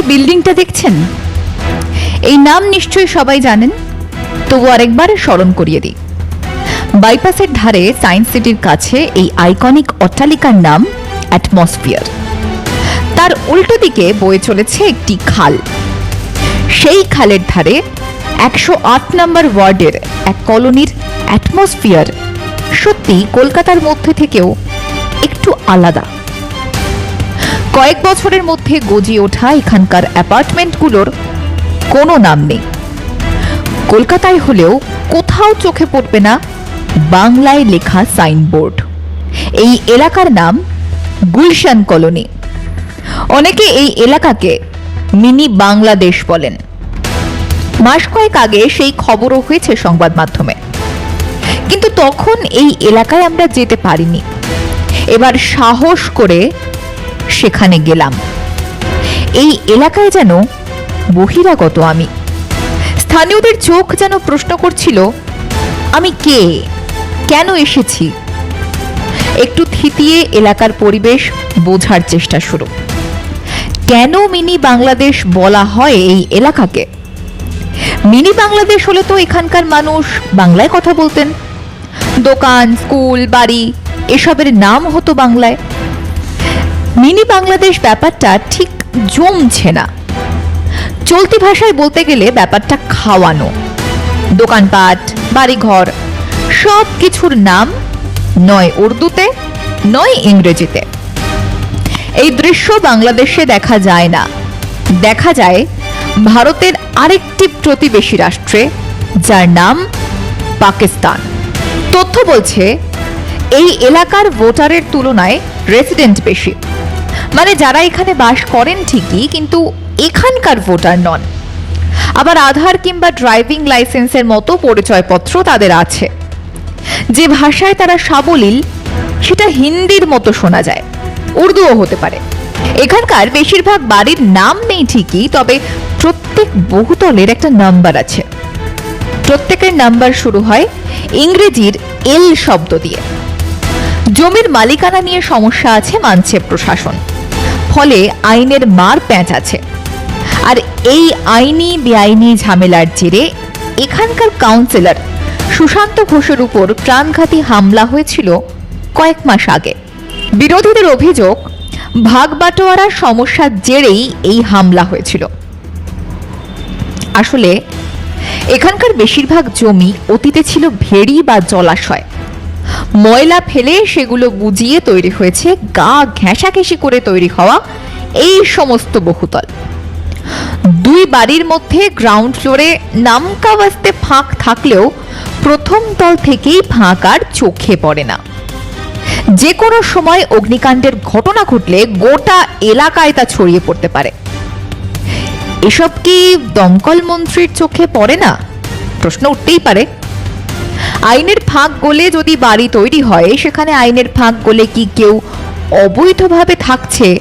লাল বিল্ডিংটা দেখছেন? এই নাম নিশ্চয়ই সবাই জানেন। তবু আরেকবার স্মরণ করিয়ে দিই। বাইপাসের ধারে সায়েন্স সিটির কাছে এই আইকনিক অট্টালিকার নাম অ্যাটমসফিয়ার। তার উল্টো দিকে বয়ে চলেছে একটি খাল। সেই খালের ধারে একশো আট নম্বর ওয়ার্ডের এক কলোনির অ্যাটমসফিয়ার সত্যি কলকাতার মধ্যে থেকেও একটু আলাদা। কয়েক বছরের মধ্যে গজিয়ে ওঠা এখানকার অ্যাপার্টমেন্টগুলোর কোনো নাম নেই। কলকাতায় হলেও কোথাও চোখে পড়বে না বাংলায় লেখা সাইনবোর্ড। এই এলাকার নাম গুলশান কলোনি। অনেকে এই এলাকাকে মিনি বাংলাদেশ বলেন। মাস কয়েক আগে সেই খবরও হয়েছে সংবাদ মাধ্যমে। কিন্তু তখন এই এলাকায় আমরা যেতে পারিনি। এবার সাহস করে সেখানে গেলাম। এই এলাকায় যেন বহিরাগত আমি। স্থানীয়দের চোখ যেন প্রশ্ন করছিল, আমি কে? কেন এসেছি? একটু থিতিয়ে এলাকার পরিবেশ বোঝার চেষ্টা শুরু। কেন মিনি বাংলাদেশ বলা হয় এই এলাকাকে? মিনি বাংলাদেশ হলে তো এখানকার মানুষ বাংলায় কথা বলতেন। দোকান, স্কুল, বাড়ি, এসবের নাম হতো বাংলায়। মিনি বাংলাদেশ ব্যাপারটা ঠিক জমছে না। চলতি ভাষায় বলতে গেলে ব্যাপারটা খাওয়ানো। দোকানপাট, বাড়িঘর, সব কিছুর নাম নয় উর্দুতে, নয় ইংরেজিতে। এই দৃশ্য বাংলাদেশে দেখা যায় না। দেখা যায় ভারতের আরেকটি প্রতিবেশী রাষ্ট্রে, যার নাম পাকিস্তান। তথ্য বলছে, এই এলাকার ভোটারের তুলনায় রেসিডেন্ট বেশি। মানে যারা এখানে বাস করেন ঠিকই, কিন্তু এখানকার ভোটার নন। আবার আধার কিংবা ড্রাইভিং লাইসেন্সের মতো পরিচয়পত্র তাদের আছে। যে ভাষায় তারা সাবলীল, সেটা হিন্দির মতো শোনা যায়। উর্দুও হতে পারে। এখানকার বেশিরভাগ বাড়ির নাম নেই ঠিকই, তবে প্রত্যেক বহুতলের একটা নাম্বার আছে। প্রত্যেকের নাম্বার শুরু হয় ইংরেজির এল শব্দ দিয়ে। জমির মালিকানা নিয়ে সমস্যা আছে মানছে প্রশাসন। ফলে আইনের মার প্যাঁচ আছে। আর এই আইনি বেআইনি ঝামেলার জেরে এখানকার কাউন্সিলর সুশান্ত ঘোষের উপর প্রাণঘাতী হামলা হয়েছিল কয়েক মাস আগে। বিরোধীদের অভিযোগ ভাগ বাটোয়ারার সমস্যার জেরেই এই হামলা হয়েছিল। আসলে এখানকার বেশিরভাগ জমি অতীতে ছিল ভেড়ি বা জলাশয়। ময়লা ফেলে সেগুলো বুঝিয়ে তৈরি হয়েছে, গা ঘেঁষাঘেঁষি করে তৈরি হওয়া এই সমস্ত বহুতল। দুই বাড়ির মধ্যে গ্রাউন্ড ফ্লোরে নামকা বাস্তে ফাঁক থাকলেও প্রথম তল থেকেই ফাঁক আর চোখে পড়ে না। যে কোনো সময় অগ্নিকাণ্ডের ঘটনা ঘটলে গোটা এলাকায় তা ছড়িয়ে পড়তে পারে। এসব কি দমকল মন্ত্রীর চোখে পড়ে না? প্রশ্ন উঠতেই পারে। আইনের ফাঁক গলে যদি বাড়ি তৈরি হয়, সেখানে আইনের ফাঁক গলে কি কেউ অবৈধভাবে থাকছে?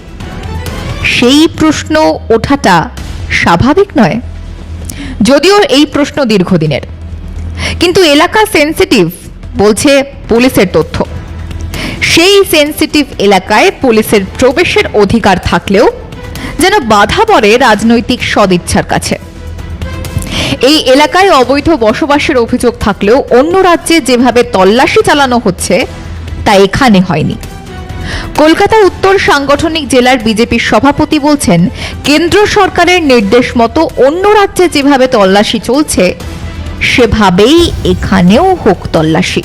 সেই প্রশ্ন ওঠাটা স্বাভাবিক নয়। যদিও এই প্রশ্ন দীর্ঘদিনের। কিন্তু এলাকা সেন্সিটিভ বলছে পুলিশের তথ্য। সেই সেন্সিটিভ এলাকায় পুলিশের প্রবেশের অধিকার থাকলেও যেন বাধা পড়ে রাজনৈতিক সদিচ্ছার কাছে। এই এলাকায় অবৈধ বসবাসের অভিযোগ থাকলেও অন্য রাজ্যে যেভাবে তল্লাশি চালানো হচ্ছে, তা এখানে হয়নি। কলকাতা উত্তর সাংগঠনিক জেলার বিজেপির সভাপতি বলছেন, কেন্দ্র সরকারের নির্দেশ মতো অন্য রাজ্যে যেভাবে তল্লাশি চলছে, সেভাবেই এখানেও হোক তল্লাশি।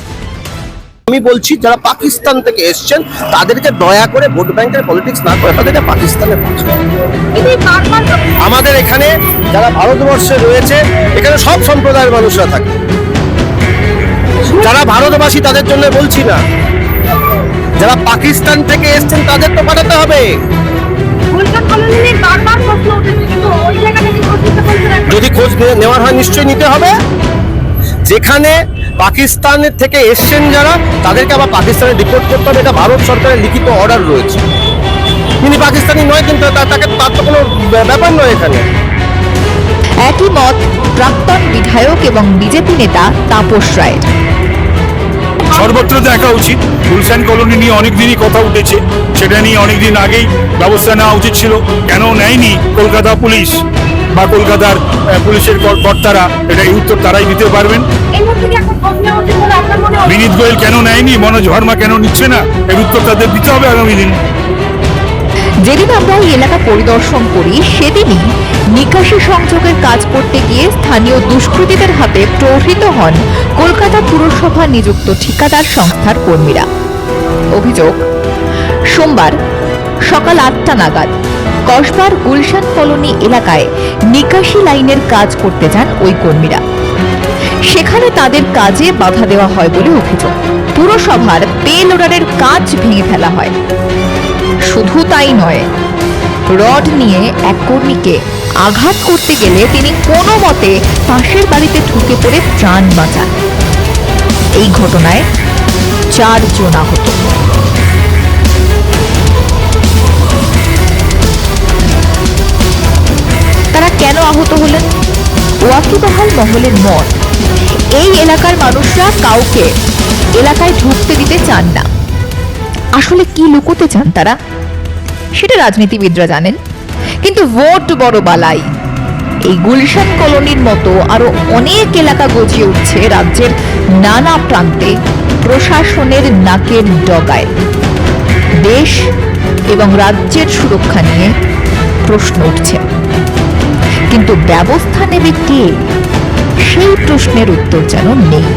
আমি বলছি, যারা পাকিস্তান থেকে এসছেন, তাদেরকে দয়া করে ভোট ব্যাংকের পলিটিক্স না করে তাদেরকে পাকিস্তানে আমাদের এখানে যারা ভারতবর্ষে রয়েছে, এখানে সব সম্প্রদায়ের মানুষরা থাকে। যারা ভারতবাসী, তাদের জন্য বলছি না। যারা পাকিস্তান থেকে এসছেন, তাদের তো পাঠাতে হবে। যদি খোঁজ নেওয়ার হয় নিশ্চয়ই নিতে হবে। যেখানে পাকিস্তানের থেকে এসছেন যারা তাদেরকে আবার পাকিস্তানে রিপোর্ট করতে হবে। এটা ভারত সরকারের লিখিত অর্ডার রয়েছে। তিনি পাকিস্তানি নয় কিন্তু তাকে তার তো কোনো ব্য- ব্যাপার নয় এখানে। একই মত প্রাক্তন বিধায়ক এবং বিজেপি নেতা তাপস রায়ের সর্বত্র দেখা উচিত। গুলশান কলোনি নিয়ে অনেকদিনই কথা উঠেছে। সেটা নিয়ে অনেকদিন আগেই ব্যবস্থা নেওয়া উচিত ছিল। কেন নেয়নি কলকাতা পুলিশ? বা কলকাতার আহ, পুলিশের কর- কর্তারা এটা এই উত্তর তারাই দিতে পারবেন। বিনীত গোয়েল কেন নেয়নি? মনোজ ভার্মা কেন নিচ্ছে না? এর উত্তর তাদের দিতে হবে আগামী দিন। যেদিন আমরা ওই এলাকা পরিদর্শন করি, সেদিনই নিকাশি সংযোগের কাজ করতে গিয়ে স্থানীয় দুষ্কৃতীদের হাতে প্রহৃত হন কলকাতা পুরসভা নিযুক্ত ঠিকাদার সংস্থার কর্মীরা। অভিযোগ, সোমবার সকাল আটটা নাগাদ কসবার গুলশান কলোনি এলাকায় নিকাশি লাইনের কাজ করতে যান ওই কর্মীরা। সেখানে তাদের কাজে বাধা দেওয়া হয় বলে অভিযোগ। পুরসভার পে লোডারের কাজ ভেঙে ফেলা হয়। শুধু তাই নয়, রড নিয়ে এক কর্মীকে আঘাত করতে গেলে তিনি কোনো মতে পাশের বাড়িতে ঢুকে পড়ে প্রাণ বাঁচান। এই ঘটনায় চারজন আহত। তারা কেন আহত হলেন? ওয়াকিবহাল মহলের মত। এই এলাকার মানুষরা কাউকে এলাকায় ঢুকতে দিতে চান না। আসলে কি লুকোতে চান তারা? সেটা রাজনীতিবিদরা জানেন। কিন্তু ভোট বড় বালাই। এই গুলশান কলোনির মতো আরও অনেক এলাকা গজিয়ে উঠছে রাজ্যের নানা প্রান্তে প্রশাসনের নাকের ডগায়। দেশ এবং রাজ্যের সুরক্ষা নিয়ে প্রশ্ন উঠছে। কিন্তু ব্যবস্থা নেবে কে? সেই প্রশ্নের উত্তর যেন নেই।